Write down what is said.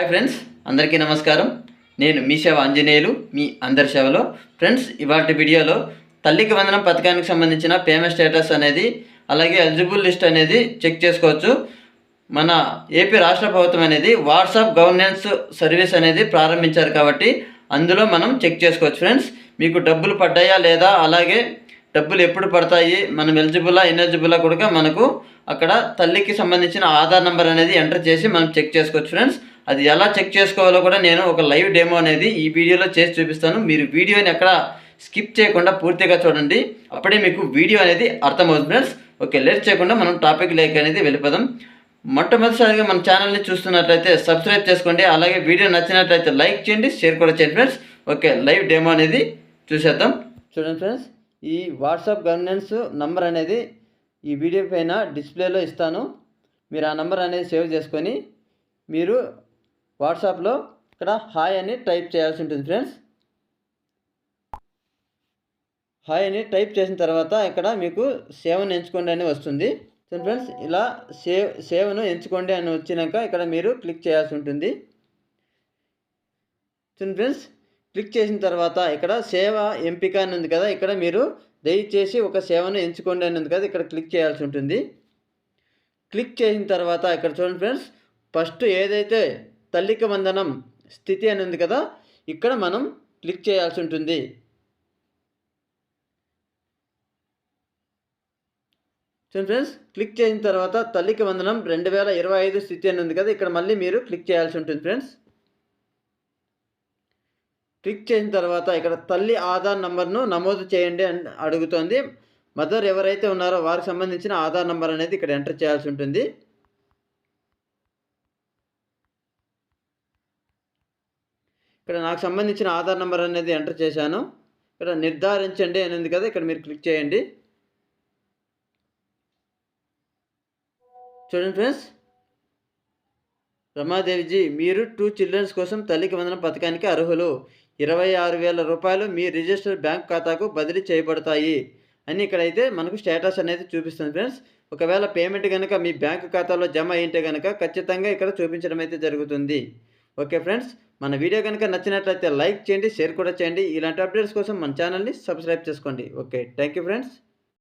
Hi friends అందరికీ నమస్కారం. నేను మీ సేవ ఆంజనేయులు మీ అందరి సేవలో. ఫ్రెండ్స్ ఇవాటి వీడియోలో తల్లికి వందనం పథకానికి సంబంధించిన పేమెంట్ స్టేటస్ అనేది అలాగే ఎలిజిబుల్ లిస్ట్ అనేది చెక్ చేసుకోవచ్చు. మన ఏపీ రాష్ట్ర ప్రభుత్వం అనేది వాట్సాప్ గవర్నెన్స్ సర్వీస్ అనేది ప్రారంభించారు కాబట్టి అందులో మనం చెక్ చేసుకోవచ్చు. ఫ్రెండ్స్ మీకు డబ్బులు పడ్డాయా లేదా? అలాగే డబ్బులు ఎప్పుడు పడతాయి? మనం ఎలిజిబులా ఇన్ఎలిజిబులా కూడా మనకు అక్కడ తల్లికి సంబంధించిన ఆధార్ నెంబర్ అనేది ఎంటర్ చేసి మనం చెక్ చేసుకోవచ్చు. ఫ్రెండ్స్ అది ఎలా చెక్ చేసుకోవాలో కూడా నేను ఒక లైవ్ డెమో అనేది ఈ వీడియోలో చేసి చూపిస్తాను. మీరు వీడియోని ఎక్కడ స్కిప్ చేయకుండా పూర్తిగా చూడండి. అప్పుడే మీకు వీడియో అనేది అర్థమవుతుంది ఫ్రెండ్స్. ఓకే లేట్ చేయకుండా మనం టాపిక్ లేక అనేది వెళ్ళిపోదాం. మొట్టమొదటిసారిగా మన ఛానల్ని చూస్తున్నట్లయితే సబ్స్క్రైబ్ చేసుకోండి. అలాగే వీడియో నచ్చినట్లయితే లైక్ చేయండి షేర్ కూడా చేయండి ఫ్రెండ్స్. ఓకే లైవ్ డెమో అనేది చూసేద్దాం. చూడండి ఫ్రెండ్స్ ఈ వాట్సాప్ గవర్నెన్స్ నంబర్ అనేది ఈ వీడియో పైన డిస్ప్లేలో ఇస్తాను. మీరు ఆ నంబర్ అనేది సేవ్ చేసుకొని మీరు వాట్సాప్లో ఇక్కడ హాయ్ అని టైప్ చేయాల్సి ఉంటుంది ఫ్రెండ్స్. హాయ్ అని టైప్ చేసిన తర్వాత ఇక్కడ మీకు సేవను ఎంచుకోండి అని వస్తుంది. సో ఫ్రెండ్స్ ఇలా సేవ్ సేవను ఎంచుకోండి అని వచ్చినాక ఇక్కడ మీరు క్లిక్ చేయాల్సి ఉంటుంది. సో ఫ్రెండ్స్ క్లిక్ చేసిన తర్వాత ఇక్కడ సేవ ఎంపిక అని ఉంది కదా ఇక్కడ మీరు దయచేసి ఒక సేవను ఎంచుకోండి అని ఉంది కదా ఇక్కడ క్లిక్ చేయాల్సి ఉంటుంది. క్లిక్ చేసిన తర్వాత ఇక్కడ చూడండి ఫ్రెండ్స్ ఫస్ట్ ఏదైతే తల్లికి వందనం స్థితి అని ఉంది కదా ఇక్కడ మనం క్లిక్ చేయాల్సి ఉంటుంది. చూడండి ఫ్రెండ్స్ క్లిక్ చేసిన తర్వాత తల్లికి వందనం రెండు వేల ఇరవై ఐదు స్థితి అని ఉంది కదా ఇక్కడ మళ్ళీ మీరు క్లిక్ చేయాల్సి ఉంటుంది ఫ్రెండ్స్. క్లిక్ చేసిన తర్వాత ఇక్కడ తల్లి ఆధార్ నంబర్ను నమోదు చేయండి అని అడుగుతోంది. మదర్ ఎవరైతే ఉన్నారో వారికి సంబంధించిన ఆధార్ నంబర్ అనేది ఇక్కడ ఎంటర్ చేయాల్సి ఉంటుంది. ఇక్కడ నాకు సంబంధించిన ఆధార్ నెంబర్ అనేది ఎంటర్ చేశాను. ఇక్కడ నిర్ధారించండి అని ఉంది కదా ఇక్కడ మీరు క్లిక్ చేయండి. చూడండి ఫ్రెండ్స్. రమాదేవిజీ మీరు టూ చిల్డ్రన్స్ కోసం తల్లికి వందన పథకానికి అర్హులు. ఇరవై ఆరు వేల రూపాయలు మీ రిజిస్టర్ బ్యాంక్ ఖాతాకు బదిలీ చేయబడతాయి. అని ఇక్కడైతే మనకు స్టేటస్ అనేది చూపిస్తుంది ఫ్రెండ్స్. ఒకవేళ పేమెంట్ కనుక మీ బ్యాంక్ ఖాతాలో జమ అయింటే కనుక ఖచ్చితంగా ఇక్కడ చూపించడం అయితే జరుగుతుంది. ఓకే ఫ్రెండ్స్ మన వీడియో కనుక నచ్చినట్లయితే లైక్ చేయండి షేర్ కూడా చేయండి. ఇలాంటి అప్డేట్స్ కోసం మన ఛానల్ని సబ్స్క్రైబ్ చేసుకోండి. Okay thank you friends.